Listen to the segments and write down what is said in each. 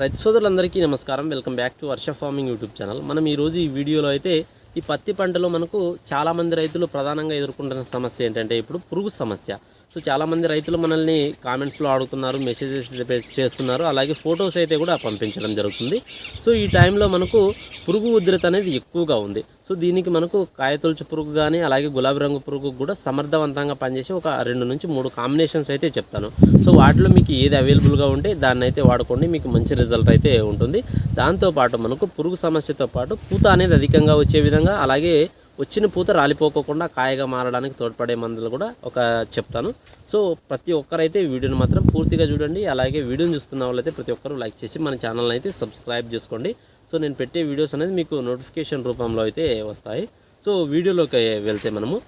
రైతు సోదరులందరికీ నమస్కారం. Welcome back to Varsha farming YouTube channel. మనం ఈరోజు ఈ వీడియోలో అయితే ఈ పత్తి పంటలో మనకు చాలామంది రైతులు ప్రధానంగా ఎదుర్కొంటున్న సమస్య ఏంటంటే ఇప్పుడు పురుగు సమస్య. సో చాలామంది రైతులు మనల్ని కామెంట్స్లో అడుగుతున్నారు మెసేజెస్ చేస్తున్నారు. అలాగే ఫొటోస్ అయితే కూడా పంపించడం జరుగుతుంది. సో ఈ టైంలో మనకు పురుగు ఉధృత అనేది ఎక్కువగా ఉంది. సో దీనికి మనకు కాయతొలుచు పురుగు కానీ అలాగే గులాబీ రంగు పురుగు కూడా సమర్థవంతంగా పనిచేసి ఒక రెండు నుంచి మూడు కాంబినేషన్స్ అయితే చెప్తాను. సో వాటిలో మీకు ఏది అవైలబుల్గా ఉంటే దాన్ని అయితే వాడుకోండి. మీకు మంచి రిజల్ట్ అయితే ఉంటుంది. దాంతోపాటు మనకు పురుగు సమస్యతో పాటు పూత అనేది అధికంగా వచ్చే విధంగా అలాగే వచ్చిన పూత రాలిపోకోకుండా కాయగా మారడానికి తోడ్పడే మందులు కూడా ఒక చెప్తాను. సో ప్రతి ఒక్కరైతే వీడియోని మాత్రం పూర్తిగా చూడండి. అలాగే వీడియోని చూస్తున్న వాళ్ళైతే ప్రతి ఒక్కరూ లైక్ చేసి మన ఛానల్ని అయితే సబ్స్క్రైబ్ చేసుకోండి. సో నేను పెట్టే వీడియోస్ అనేది మీకు నోటిఫికేషన్ రూపంలో అయితే వస్తాయి. సో వీడియోలోకి వెళ్తే మనము.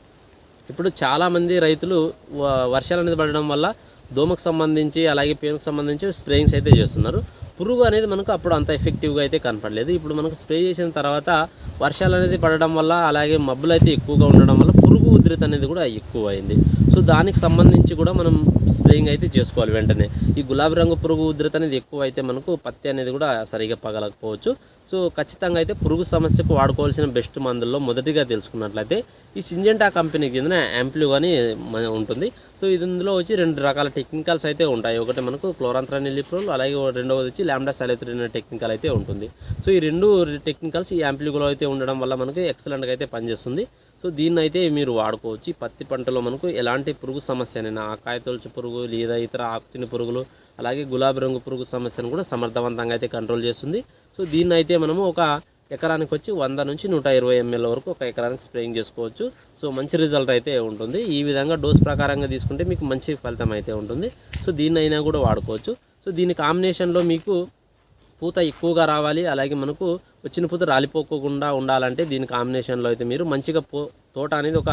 ఇప్పుడు చాలామంది రైతులు వ- వర్షాలు అనేది పడడం వల్ల దోమకు సంబంధించి అలాగే పేనుకు సంబంధించి స్ప్రేయింగ్స్ అయితే చేస్తున్నారు. పురుగు అనేది మనకు అప్పుడు అంత ఎఫెక్టివ్గా అయితే కనపడలేదు. ఇప్పుడు మనకు స్ప్రే చేసిన తర్వాత వర్షాలు అనేది పడడం వల్ల అలాగే మబ్బులు అయితే ఎక్కువగా ఉండడం వల్ల పురుగు ఉధృతి అనేది కూడా ఎక్కువ అయింది సో దానికి సంబంధించి కూడా మనం స్ప్రేయింగ్ అయితే చేసుకోవాలి వెంటనే. ఈ గులాబీ రంగు పురుగు ఉధృతి అనేది ఎక్కువ అయితే మనకు పత్తి అనేది కూడా సరిగా పగలకపోవచ్చు. సో ఖచ్చితంగా అయితే పురుగు సమస్యకు వాడుకోవాల్సిన బెస్ట్ మందుల్లో మొదటిగా తెలుసుకున్నట్లయితే ఈ సింజెంటా కంపెనీకి చెందిన యాంప్లివ్ అని మన- ఉంటుంది. సో ఇది ఇందులో వచ్చి రెండు రకాల టెక్నికల్స్ అయితే ఉంటాయి. ఒకటి మనకు క్లోరాంత్రానిలిప్రోల్ అలాగే రెండవది వచ్చి ల్యాండా సాలిత్రిన్ టెక్నికల్ అయితే ఉంటుంది. సో ఈ రెండు టెక్నికల్స్ ఈ యాంప్లిగోలో అయితే ఉండడం వల్ల మనకు ఎక్సలెంట్గా అయితే పనిచేస్తుంది. సో దీన్ని అయితే మీరు వాడుకోవచ్చు. పత్తి పంటలో మనకు ఎలాంటి పురుగు సమస్యనైనా ఆకాయ తొలచు పురుగు లేదా ఇతర ఆకుతిని పురుగులు అలాగే గులాబీ రంగు పురుగు సమస్యను కూడా సమర్థవంతంగా అయితే కంట్రోల్ చేస్తుంది. సో దీన్ని అయితే మనము ఒక ఎకరానికి వచ్చి వంద నుంచి నూట ఇరవై ఎంఎల్ వరకు ఒక ఎకరానికి స్ప్రేయింగ్ చేసుకోవచ్చు. సో మంచి రిజల్ట్ అయితే ఉంటుంది. ఈ విధంగా డోస్ ప్రకారంగా తీసుకుంటే మీకు మంచి ఫలితం అయితే ఉంటుంది. సో దీన్ని అయినా కూడా వాడుకోవచ్చు. సో దీని కాంబినేషన్లో మీకు పూత ఎక్కువగా రావాలి అలాగే మనకు వచ్చిన పూత రాలిపోకుండా ఉండాలంటే దీని కాంబినేషన్లో అయితే మీరు మంచిగా పో తోట అనేది ఒక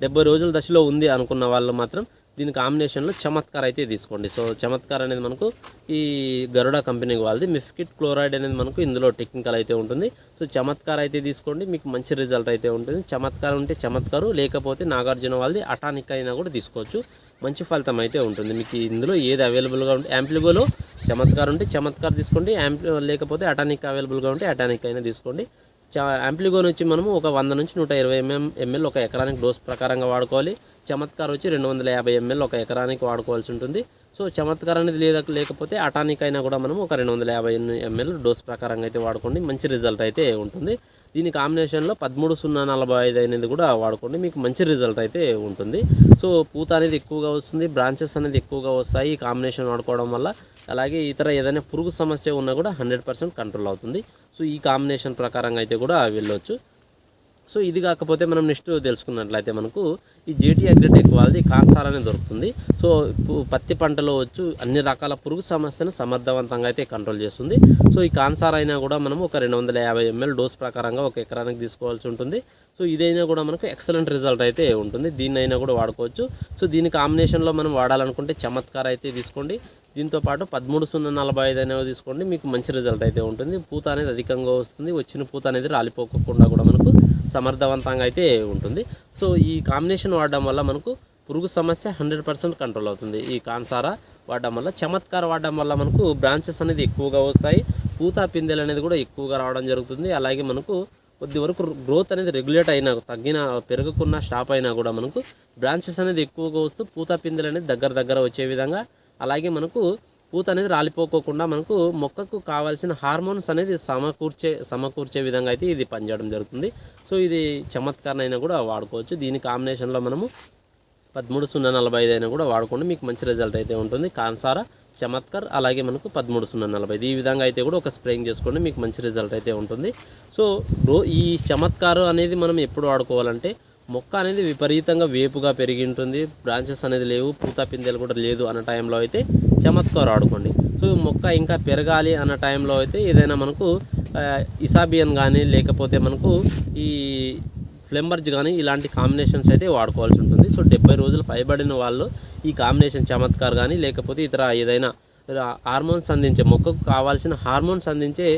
డెబ్బై రోజుల దశలో ఉంది అనుకున్న వాళ్ళు మాత్రం దీని కాంబినేషన్లో చమత్కార్ అయితే తీసుకోండి. సో చమత్కార్ అనేది మనకు ఈ గరుడ కంపెనీ వాళ్ళది. మిఫ్కిట్ క్లోరైడ్ అనేది మనకు ఇందులో టెక్నికల్ అయితే ఉంటుంది. సో చమత్కార్ అయితే తీసుకోండి. మీకు మంచి రిజల్ట్ అయితే ఉంటుంది. చమత్కార్ ఉంటే చమత్కారు లేకపోతే నాగార్జున వాళ్ళది అటానిక్ అయినా కూడా తీసుకోవచ్చు. మంచి ఫలితం అయితే ఉంటుంది. మీకు ఇందులో ఏది అవైలబుల్గా ఉంటే యాంప్లిబోలో చమత్కార్ ఉంటే చమత్కార్ తీసుకోండి. యాంప్లి లేకపోతే అటానిక్ అవైలబుల్గా ఉంటే అటానిక్ అయినా తీసుకోండి. యాంప్లిగోన్ వచ్చి మనము ఒక వంద నుంచి నూట ఇరవై ఎంఎం ఎంఎల్ ఒక ఎకరానికి డోస్ ప్రకారంగా వాడుకోవాలి. చమత్కార్ వచ్చి రెండు వందల యాభై ఎంఎల్ ఒక ఎకరానికి వాడుకోవాల్సి ఉంటుంది. సో చమత్కారం అనేది లేదా లేకపోతే అటానిక్ అయినా కూడా మనం ఒక రెండు వందల యాభై ఎంఎల్ డోస్ ప్రకారంగా అయితే వాడుకోండి. మంచి రిజల్ట్ అయితే ఉంటుంది. దీని కాంబినేషన్లో పదమూడు సున్నా నలభై ఐదు అనేది కూడా వాడుకోండి. మీకు మంచి రిజల్ట్ అయితే ఉంటుంది. సో పూత అనేది ఎక్కువగా వస్తుంది. బ్రాంచెస్ అనేది ఎక్కువగా వస్తాయి. ఈ కాంబినేషన్ వాడుకోవడం వల్ల. అలాగే ఇతర ఏదైనా పురుగు సమస్య ఉన్నా కూడా హండ్రెడ్ పర్సెంట్ కంట్రోల్ అవుతుంది. సో ఈ కాంబినేషన్ ప్రకారంగా అయితే కూడా వెళ్ళొచ్చు. సో ఇది కాకపోతే మనం నెక్స్ట్ తెలుసుకున్నట్లయితే మనకు ఈ జేటీ అగ్రిటెక్ వాళ్ళది కాన్సార్ అనేది దొరుకుతుంది. సో పత్తి పంటలో వచ్చు అన్ని రకాల పురుగు సమస్యను సమర్థవంతంగా అయితే కంట్రోల్ చేస్తుంది. సో ఈ కాన్సార్ అయినా కూడా మనం ఒక రెండు వందల యాభై ఎంఎల్ డోస్ ప్రకారంగా ఒక ఎకరానికి తీసుకోవాల్సి ఉంటుంది. సో ఇదైనా కూడా మనకు ఎక్సలెంట్ రిజల్ట్ అయితే ఉంటుంది. దీన్ని కూడా వాడుకోవచ్చు. సో దీని కాంబినేషన్లో మనం వాడాలనుకుంటే చమత్కార్ అయితే తీసుకోండి. దీంతో పాటు పదమూడు సున్నా నలభై ఐదు అనేవి తీసుకోండి. మీకు మంచి రిజల్ట్ అయితే ఉంటుంది. పూత అనేది అధికంగా వస్తుంది. వచ్చిన పూత అనేది రాలిపోకుండా కూడా మనకు సమర్థవంతంగా అయితే ఉంటుంది. సో ఈ కాంబినేషన్ వాడడం వల్ల మనకు పురుగు సమస్య హండ్రెడ్ పర్సెంట్ కంట్రోల్ అవుతుంది. ఈ కాన్సారా వాడడం వల్ల చమత్కార వాడడం వల్ల మనకు బ్రాంచెస్ అనేది ఎక్కువగా వస్తాయి. పూత పిందెలు అనేది కూడా ఎక్కువగా రావడం జరుగుతుంది. అలాగే మనకు కొద్ది వరకు గ్రోత్ అనేది రెగ్యులేట్ అయినా తగ్గిన పెరగకున్న స్టాప్ అయినా కూడా మనకు బ్రాంచెస్ అనేది ఎక్కువగా వస్తూ పూత పిందెలు అనేది దగ్గర దగ్గర వచ్చే విధంగా అలాగే మనకు పూత అనేది రాలిపోకోకుండా మనకు మొక్కకు కావాల్సిన హార్మోన్స్ అనేది సమకూర్చే సమకూర్చే విధంగా అయితే ఇది పనిచేయడం జరుగుతుంది. సో ఇది చమత్కారం అయినా కూడా వాడుకోవచ్చు. దీని కాంబినేషన్లో మనము పదమూడు సున్నా నలభై ఐదు అయినా కూడా వాడుకోండి. మీకు మంచి రిజల్ట్ అయితే ఉంటుంది. కాన్సారా చమత్కర్ అలాగే మనకు పదమూడు సున్నా నలభై ఈ విధంగా అయితే కూడా ఒక స్ప్రేయింగ్ చేసుకోండి. మీకు మంచి రిజల్ట్ అయితే ఉంటుంది. సో రో ఈ చమత్కారు అనేది మనం ఎప్పుడు వాడుకోవాలంటే మొక్క అనేది విపరీతంగా వేపుగా పెరిగి ఉంటుంది. బ్రాంచెస్ అనేది లేవు. పూత పిందెలు కూడా లేదు అన్న టైంలో అయితే చమత్కారు వాడుకోండి సో మొక్క ఇంకా పెరగాలి అన్న టైంలో అయితే ఏదైనా మనకు ఇసాబియన్ కానీ లేకపోతే మనకు ఈ ఫ్లెంబర్జ్ కానీ ఇలాంటి కాంబినేషన్స్ అయితే వాడుకోవాల్సి ఉంటుంది. సో డెబ్బై రోజులు పైబడిన వాళ్ళు ఈ కాంబినేషన్ చమత్కార్ కానీ లేకపోతే ఇతర ఏదైనా హార్మోన్స్ అందించే మొక్కకు కావాల్సిన హార్మోన్స్ అందించే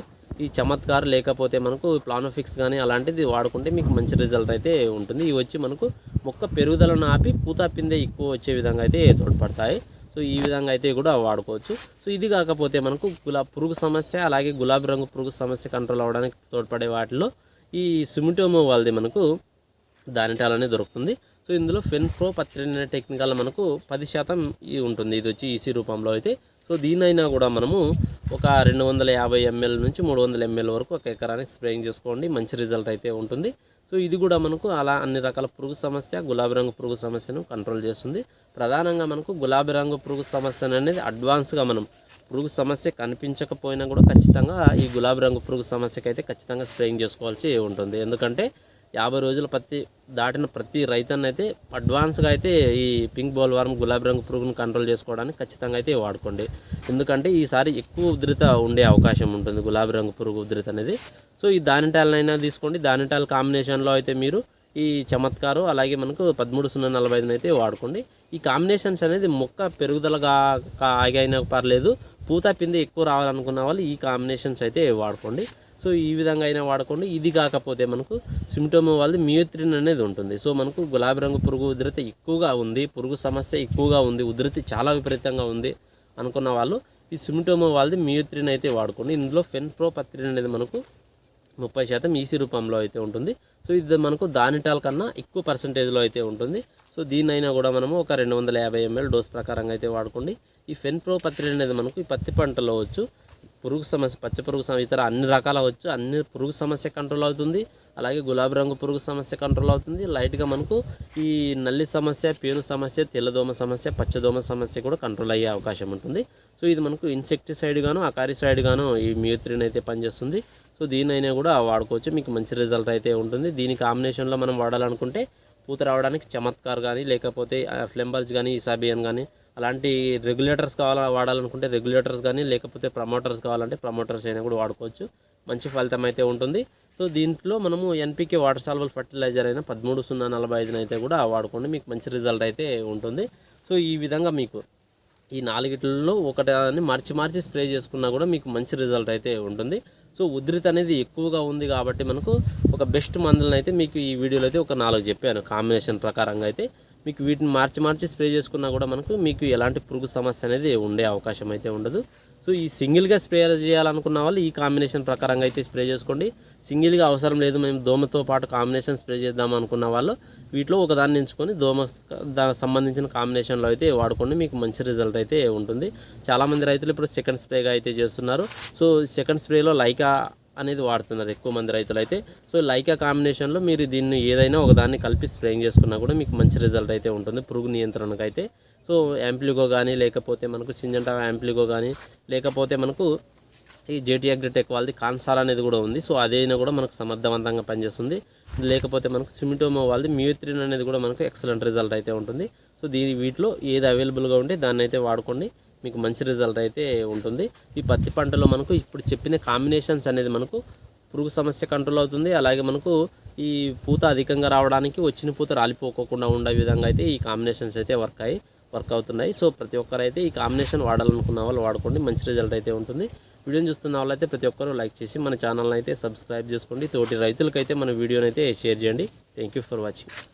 ఈ చమత్కార్ లేకపోతే మనకు ప్లానోఫిక్స్ కానీ అలాంటిది వాడుకుంటే మీకు మంచి రిజల్ట్ అయితే ఉంటుంది. ఇవి వచ్చి మనకు మొక్క పెరుగుదలను ఆపి పూత పిందె ఎక్కువ వచ్చే విధంగా అయితే తోడ్పడతాయి. సో ఈ విధంగా అయితే కూడా వాడుకోవచ్చు. సో ఇది కాకపోతే మనకు గులాబ్ పురుగు సమస్య అలాగే గులాబీ రంగు పురుగు సమస్య కంట్రోల్ అవ్వడానికి తోడ్పడే వాటిలో ఈ సిమిటోమో వాళ్ళది మనకు దానిటాల్ అనేది దొరుకుతుంది. సో ఇందులో ఫెన్ ప్రో పత్రిన టెక్నికల్ మనకు పది శాతం ఉంటుంది. ఇది వచ్చి ఈసీ రూపంలో అయితే సో దీనైనా కూడా మనము ఒక రెండు వందల యాభై ఎంఎల్ నుంచి మూడు వందల ఎంఎల్ వరకు ఒక ఎకరానికి స్ప్రేయింగ్ చేసుకోండి. మంచి రిజల్ట్ అయితే ఉంటుంది. సో ఇది కూడా మనకు అలా అన్ని రకాల పురుగు సమస్య గులాబీ రంగు పురుగు సమస్యను కంట్రోల్ చేస్తుంది. ప్రధానంగా మనకు గులాబీ రంగు పురుగు సమస్య అనేది అడ్వాన్స్గా మనం పురుగు సమస్య కనిపించకపోయినా కూడా ఖచ్చితంగా ఈ గులాబీ రంగు పురుగు సమస్యకైతే అయితే ఖచ్చితంగా స్ప్రేయింగ్ చేసుకోవాల్సి ఉంటుంది. ఎందుకంటే యాభై రోజుల పత్తి దాటిన ప్రతి రైతన్న అయితే అడ్వాన్స్గా అయితే ఈ పింక్ బోల్ వారం గులాబీ రంగు పురుగును కంట్రోల్ చేసుకోవడానికి ఖచ్చితంగా అయితే వాడుకోండి. ఎందుకంటే ఈసారి ఎక్కువ ఉధృత ఉండే అవకాశం ఉంటుంది గులాబీ రంగు పురుగు ఉధృత అనేది. సో ఈ దానిటాలనైనా తీసుకోండి. దానిటాల కాంబినేషన్లో అయితే మీరు ఈ చమత్కారు అలాగే మనకు పదమూడు సున్నా నలభై ఐదుని అయితే వాడుకోండి. ఈ కాంబినేషన్స్ అనేది మొక్క పెరుగుదలగా ఆగైనా పర్లేదు పూత పిండి ఎక్కువ రావాలనుకున్న వాళ్ళు ఈ కాంబినేషన్స్ అయితే వాడుకోండి. సో ఈ విధంగా అయినా వాడుకోండి ఇది కాకపోతే మనకు సిమ్టోమ్ వాళ్ళది మియోత్రిన్ అనేది ఉంటుంది. సో మనకు గులాబీ రంగు పురుగు ఉధృత ఎక్కువగా ఉంది పురుగు సమస్య ఎక్కువగా ఉంది ఉధృతి చాలా విపరీతంగా ఉంది అనుకున్న వాళ్ళు ఈ సిమ్టోమ్ వాళ్ళది మియోత్రిన్ అయితే వాడుకోండి. ఇందులో ఫెన్ ప్రో పత్రిన్ అనేది మనకు ముప్పై శాతం ఈసీ రూపంలో అయితే ఉంటుంది. సో ఇది మనకు దానిటాల్ కన్నా ఎక్కువ పర్సంటేజ్లో అయితే ఉంటుంది. సో దీనైనా కూడా మనము ఒక రెండు వందల యాభై ఎంఎల్ డోస్ ప్రకారంగా అయితే వాడుకోండి. ఈ ఫెన్ ప్రో పత్రి అనేది మనకు ఈ పత్తి పంటలో వచ్చు. పురుగు సమస్య పచ్చ పురుగు సమస్య ఇతర అన్ని రకాల వచ్చు అన్ని పురుగు సమస్య కంట్రోల్ అవుతుంది. అలాగే గులాబీ రంగు పురుగు సమస్య కంట్రోల్ అవుతుంది. లైట్గా మనకు ఈ నల్లి సమస్య పేను సమస్య తెల్లదోమ సమస్య పచ్చదోమ సమస్య కూడా కంట్రోల్ అయ్యే అవకాశం ఉంటుంది. సో ఇది మనకు ఇన్సెక్టిసైడ్ గాను అకారిసైడ్ గాను ఈ మ్యూత్రిన్ అయితే పనిచేస్తుంది. సో దీనైనా కూడా వాడుకోవచ్చు. మీకు మంచి రిజల్ట్ అయితే ఉంటుంది. దీని కాంబినేషన్లో మనం వాడాలనుకుంటే పూత రావడానికి చమత్కార్ కానీ లేకపోతే ఫ్లెంబర్స్ కానీ ఇసాబియన్ కానీ అలాంటి రెగ్యులేటర్స్ కావాలా వాడాలనుకుంటే రెగ్యులేటర్స్ కానీ లేకపోతే ప్రమోటర్స్ కావాలంటే ప్రమోటర్స్ అయినా కూడా వాడుకోవచ్చు. మంచి ఫలితం అయితే ఉంటుంది. సో దీంట్లో మనము ఎన్పికే వాటర్ సాల్వల్ ఫర్టిలైజర్ అయినా పదమూడు సున్నా నలభై ఐదున అయితే కూడా వాడుకోండి. మీకు మంచి రిజల్ట్ అయితే ఉంటుంది. సో ఈ విధంగా మీకు ఈ నాలుగిట్లలో ఒకటి మార్చి మార్చి స్ప్రే చేసుకున్నా కూడా మీకు మంచి రిజల్ట్ అయితే ఉంటుంది. సో ఉధృతి అనేది ఎక్కువగా ఉంది కాబట్టి మనకు ఒక బెస్ట్ మందులను అయితే మీకు ఈ వీడియోలో అయితే ఒక నాలుగు చెప్పాను. కాంబినేషన్ ప్రకారంగా అయితే. మీకు వీటిని మార్చి మార్చి స్ప్రే చేసుకున్నా కూడా మనకు మీకు ఎలాంటి పురుగు సమస్య అనేది ఉండే అవకాశం అయితే ఉండదు. సో ఈ సింగిల్గా స్ప్రే చేయాలనుకున్న వాళ్ళు ఈ కాంబినేషన్ ప్రకారంగా అయితే స్ప్రే చేసుకోండి. సింగిల్గా అవసరం లేదు మేము దోమతో పాటు కాంబినేషన్ స్ప్రే చేద్దాం అనుకున్న వాళ్ళు వీటిలో ఒకదాన్ని ఎంచుకొని దోమ సంబంధించిన కాంబినేషన్లో అయితే వాడుకోండి మీకు మంచి రిజల్ట్ అయితే ఉంటుంది. చాలామంది రైతులు ఇప్పుడు సెకండ్ స్ప్రేగా అయితే చేస్తున్నారు. సో సెకండ్ స్ప్రేలో లైకా అనేది వాడుతున్నారు ఎక్కువ మంది రైతులు అయితే సో లైకా కాంబినేషన్లో మీరు దీన్ని ఏదైనా ఒకదాన్ని కలిపి స్ప్రేయింగ్ చేసుకున్నా కూడా మీకు మంచి రిజల్ట్ అయితే ఉంటుంది. పురుగు నియంత్రణకు అయితే సో యాంప్లిగో కానీ లేకపోతే మనకు సింజంటా యాంప్లిగో కానీ లేకపోతే మనకు ఈ జేటీ అగ్రిటెక్ వాళ్ళది కాన్సార్ అనేది కూడా ఉంది. సో అదైనా కూడా మనకు సమర్థవంతంగా పనిచేస్తుంది. లేకపోతే మనకు సిమిటోమో వాళ్ళది మ్యూత్రిన్ అనేది కూడా మనకు ఎక్సలెంట్ రిజల్ట్ అయితే ఉంటుంది. సో దీని వీటిలో ఏది అవైలబుల్గా ఉంటే దాన్ని అయితే వాడుకోండి. మీకు మంచి రిజల్ట్ అయితే ఉంటుంది. ఈ పత్తి పంటలో మనకు ఇప్పుడు చెప్పిన కాంబినేషన్స్ అనేది మనకు పురుగు సమస్య కంట్రోల్ అవుతుంది. అలాగే మనకు ఈ పూత అధికంగా రావడానికి వచ్చిన పూత రాలిపోకోకుండా ఉండే విధంగా అయితే ఈ కాంబినేషన్స్ అయితే వర్క్ అయ్యి వర్క్ అవుతున్నాయి. సో ప్రతి ఒక్కరైతే ఈ కాంబినేషన్ వాడాలనుకున్న వాళ్ళు వాడుకోండి. మంచి రిజల్ట్ అయితే ఉంటుంది. వీడియోని చూస్తున్న వాళ్ళైతే ప్రతి ఒక్కరూ లైక్ చేసి మన ఛానల్ని అయితే సబ్స్క్రైబ్ చేసుకోండి. తోటి రైతులకైతే మన వీడియోని అయితే షేర్ చేయండి. Thank you for watching